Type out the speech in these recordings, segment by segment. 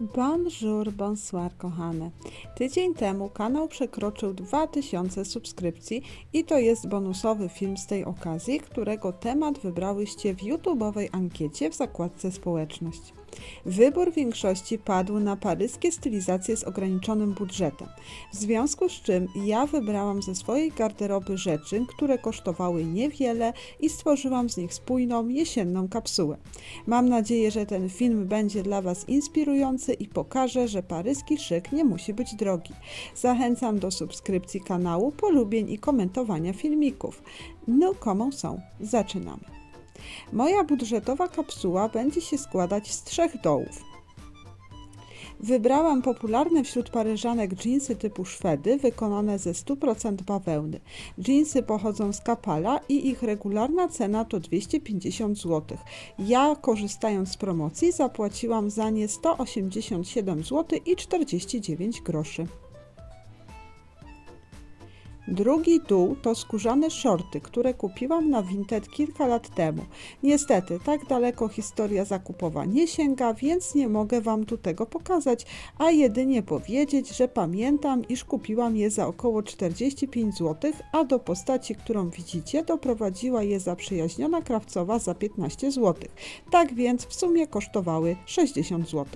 Bonjour, bonsoir kochane. Tydzień temu kanał przekroczył 2000 subskrypcji i to jest bonusowy film z tej okazji, którego temat wybrałyście w YouTube'owej ankiecie w zakładce społeczność. Wybór większości padł na paryskie stylizacje z ograniczonym budżetem, w związku z czym ja wybrałam ze swojej garderoby rzeczy, które kosztowały niewiele i stworzyłam z nich spójną jesienną kapsułę. Mam nadzieję, że ten film będzie dla Was inspirujący i pokaże, że paryski szyk nie musi być drogi. Zachęcam do subskrypcji kanału, polubień i komentowania filmików. No, komą są. Zaczynamy. Moja budżetowa kapsuła będzie się składać z trzech dołów. Wybrałam popularne wśród paryżanek dżinsy typu szwedy, wykonane ze 100% bawełny. Dżinsy pochodzą z Kapala i ich regularna cena to 250 zł. Ja, korzystając z promocji, zapłaciłam za nie 187 zł i 49 groszy. Drugi dół to skórzane shorty, które kupiłam na Vinted kilka lat temu. Niestety, tak daleko historia zakupowa nie sięga, więc nie mogę Wam tu tego pokazać, a jedynie powiedzieć, że pamiętam, iż kupiłam je za około 45 zł, a do postaci, którą widzicie, doprowadziła je zaprzyjaźniona krawcowa za 15 zł. Tak więc w sumie kosztowały 60 zł.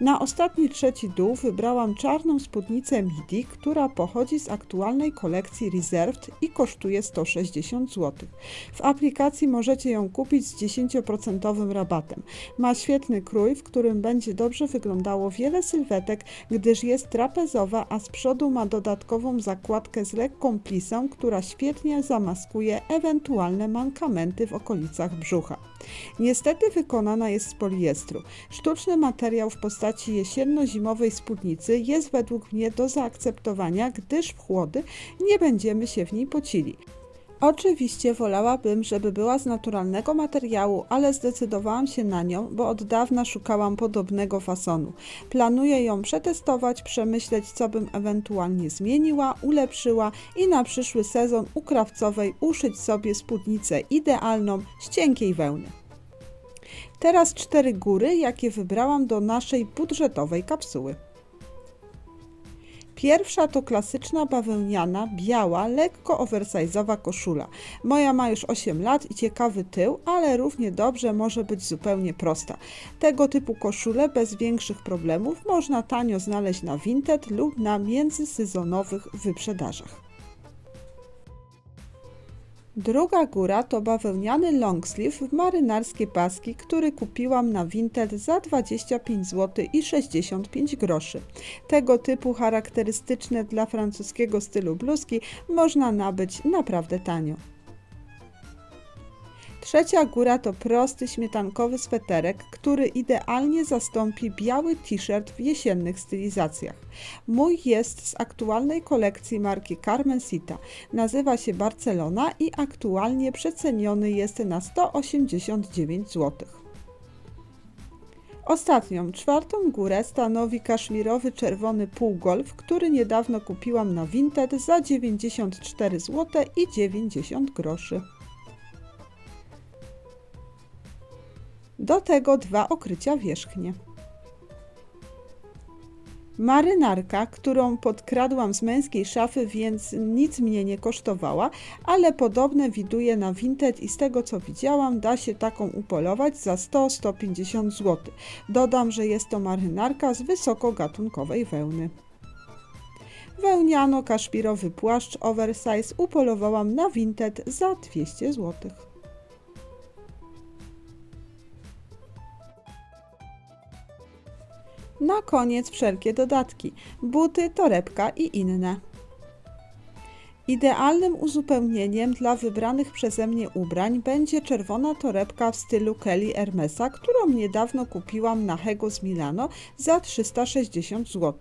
Na ostatni trzeci dół wybrałam czarną spódnicę midi, która pochodzi z aktualnej kolekcji Reserved i kosztuje 160 zł. W aplikacji możecie ją kupić z 10% rabatem. Ma świetny krój, w którym będzie dobrze wyglądało wiele sylwetek, gdyż jest trapezowa, a z przodu ma dodatkową zakładkę z lekką plisą, która świetnie zamaskuje ewentualne mankamenty w okolicach brzucha. Niestety wykonana jest z poliestru. Sztuczny materiał w postaci jesienno-zimowej spódnicy jest według mnie do zaakceptowania, gdyż w chłody nie będziemy się w niej pocili. Oczywiście wolałabym, żeby była z naturalnego materiału, ale zdecydowałam się na nią, bo od dawna szukałam podobnego fasonu. Planuję ją przetestować, przemyśleć, co bym ewentualnie zmieniła, ulepszyła i na przyszły sezon u krawcowej uszyć sobie spódnicę idealną z cienkiej wełny. Teraz cztery góry, jakie wybrałam do naszej budżetowej kapsuły. Pierwsza to klasyczna bawełniana, biała, lekko oversize'owa koszula. Moja ma już 8 lat i ciekawy tył, ale równie dobrze może być zupełnie prosta. Tego typu koszule bez większych problemów można tanio znaleźć na Vinted lub na międzysezonowych wyprzedażach. Druga góra to bawełniany longsleeve w marynarskie paski, który kupiłam na Vinted za 25 zł i 65 groszy. Tego typu charakterystyczne dla francuskiego stylu bluzki można nabyć naprawdę tanio. Trzecia góra to prosty śmietankowy sweterek, który idealnie zastąpi biały t-shirt w jesiennych stylizacjach. Mój jest z aktualnej kolekcji marki Carmencita. Nazywa się Barcelona i aktualnie przeceniony jest na 189 zł. Ostatnią, czwartą górę stanowi kaszmirowy czerwony półgolf, który niedawno kupiłam na Vinted za 94 zł i 90 groszy. Do tego dwa okrycia wierzchnie. Marynarka, którą podkradłam z męskiej szafy, więc nic mnie nie kosztowała, ale podobne widuję na Vinted i z tego co widziałam, da się taką upolować za 100-150 zł. Dodam, że jest to marynarka z wysokogatunkowej wełny. Wełniano-kaszpirowy płaszcz oversize upolowałam na Vinted za 200 zł. Na koniec wszelkie dodatki: buty, torebka i inne. Idealnym uzupełnieniem dla wybranych przeze mnie ubrań będzie czerwona torebka w stylu Kelly Hermesa, którą niedawno kupiłam na Hego z Milano za 360 zł.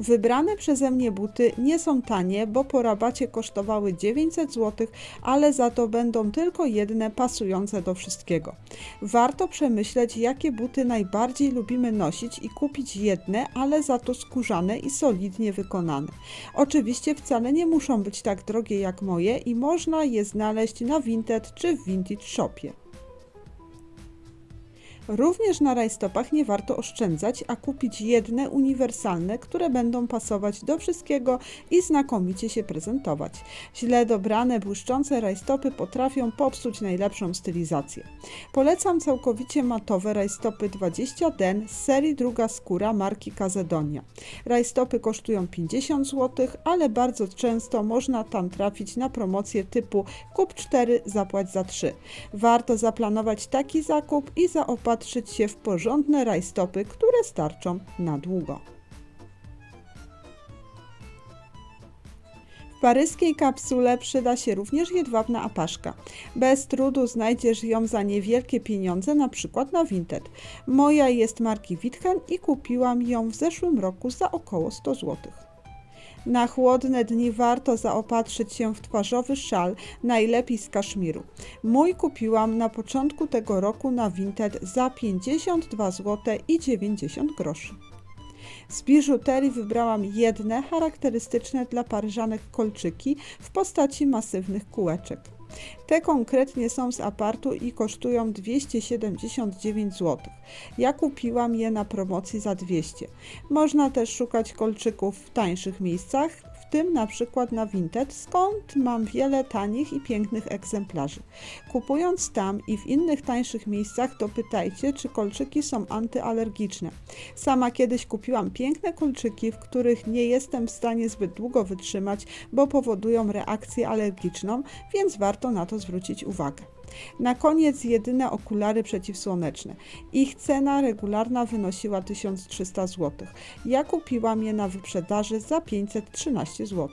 Wybrane przeze mnie buty nie są tanie, bo po rabacie kosztowały 900 zł, ale za to będą tylko jedne pasujące do wszystkiego. Warto przemyśleć, jakie buty najbardziej lubimy nosić i kupić jedne, ale za to skórzane i solidnie wykonane. Oczywiście wcale nie muszą być tak drogie jak moje i można je znaleźć na Vinted czy w Vintage Shopie. Również na rajstopach nie warto oszczędzać, a kupić jedne uniwersalne, które będą pasować do wszystkiego i znakomicie się prezentować. Źle dobrane, błyszczące rajstopy potrafią popsuć najlepszą stylizację. Polecam całkowicie matowe rajstopy 20 den z serii druga skóra marki Kazedonia. Rajstopy kosztują 50 zł, ale bardzo często można tam trafić na promocje typu kup 4, zapłać za 3. Warto zaplanować taki zakup i zaopatrzyć się w porządne rajstopy, które starczą na długo. W paryskiej kapsule przyda się również jedwabna apaszka. Bez trudu znajdziesz ją za niewielkie pieniądze, na przykład na Vinted. Moja jest marki Witchen i kupiłam ją w zeszłym roku za około 100 zł. Na chłodne dni warto zaopatrzyć się w twarzowy szal, najlepiej z kaszmiru. Mój kupiłam na początku tego roku na Vinted za 52 zł i 90 groszy. Z biżuterii wybrałam jedne charakterystyczne dla paryżanek kolczyki w postaci masywnych kółeczek. Te konkretnie są z apartu i kosztują 279 zł. Ja kupiłam je na promocji za 200. Można też szukać kolczyków w tańszych miejscach, w tym na przykład na Vinted, skąd mam wiele tanich i pięknych egzemplarzy. Kupując tam i w innych tańszych miejscach, dopytajcie, czy kolczyki są antyalergiczne. Sama kiedyś kupiłam piękne kolczyki, w których nie jestem w stanie zbyt długo wytrzymać, bo powodują reakcję alergiczną, więc warto na to zwrócić uwagę. Na koniec jedyne okulary przeciwsłoneczne. Ich cena regularna wynosiła 1300 zł. Ja kupiłam je na wyprzedaży za 513 zł.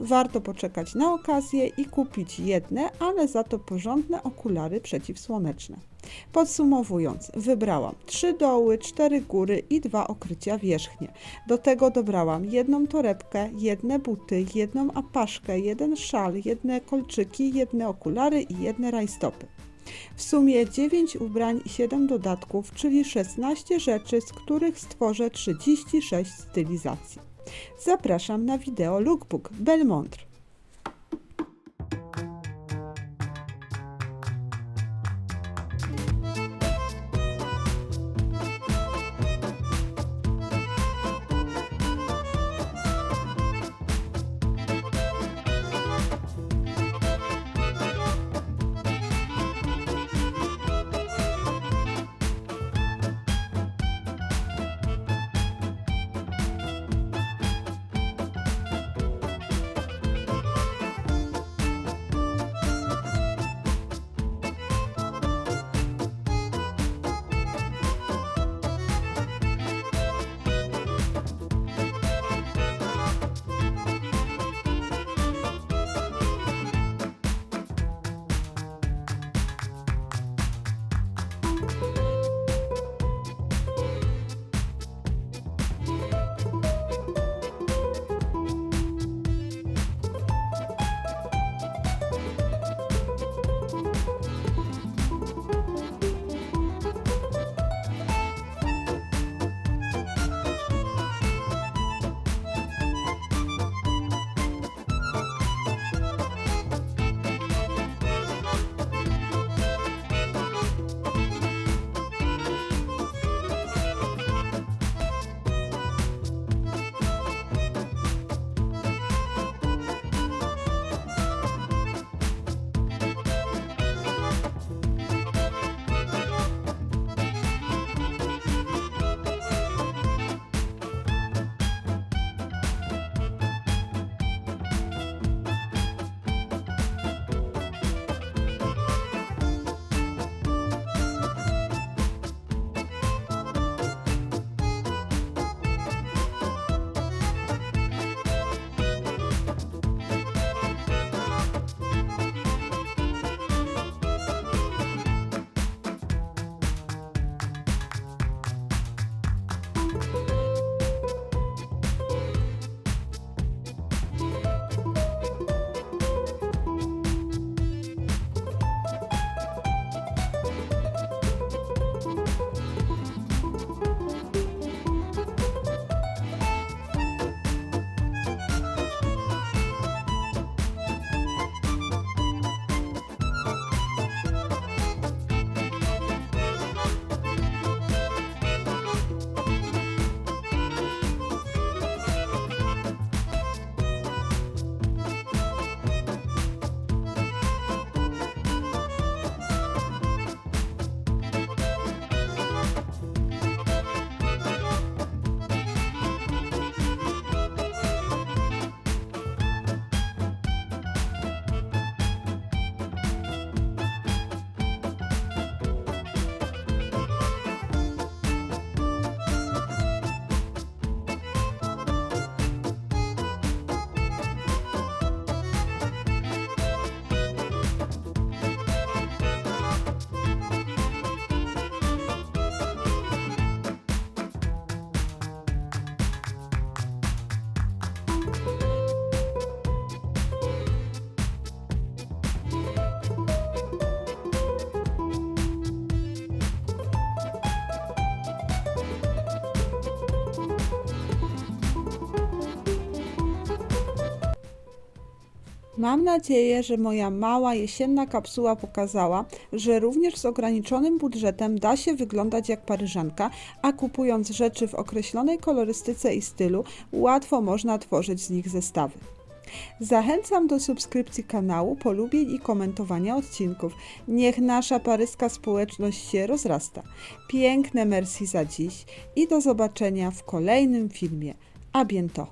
Warto poczekać na okazję i kupić jedne, ale za to porządne okulary przeciwsłoneczne. Podsumowując, wybrałam trzy doły, cztery góry i dwa okrycia wierzchnie. Do tego dobrałam jedną torebkę, jedne buty, jedną apaszkę, jeden szal, jedne kolczyki, jedne okulary i jedne rajstopy. W sumie 9 ubrań i 7 dodatków, czyli 16 rzeczy, z których stworzę 36 stylizacji. Zapraszam na wideo lookbook Belmontre. Mam nadzieję, że moja mała jesienna kapsuła pokazała, że również z ograniczonym budżetem da się wyglądać jak paryżanka, a kupując rzeczy w określonej kolorystyce i stylu, łatwo można tworzyć z nich zestawy. Zachęcam do subskrypcji kanału, polubień i komentowania odcinków. Niech nasza paryska społeczność się rozrasta. Piękne merci za dziś i do zobaczenia w kolejnym filmie. A bientôt!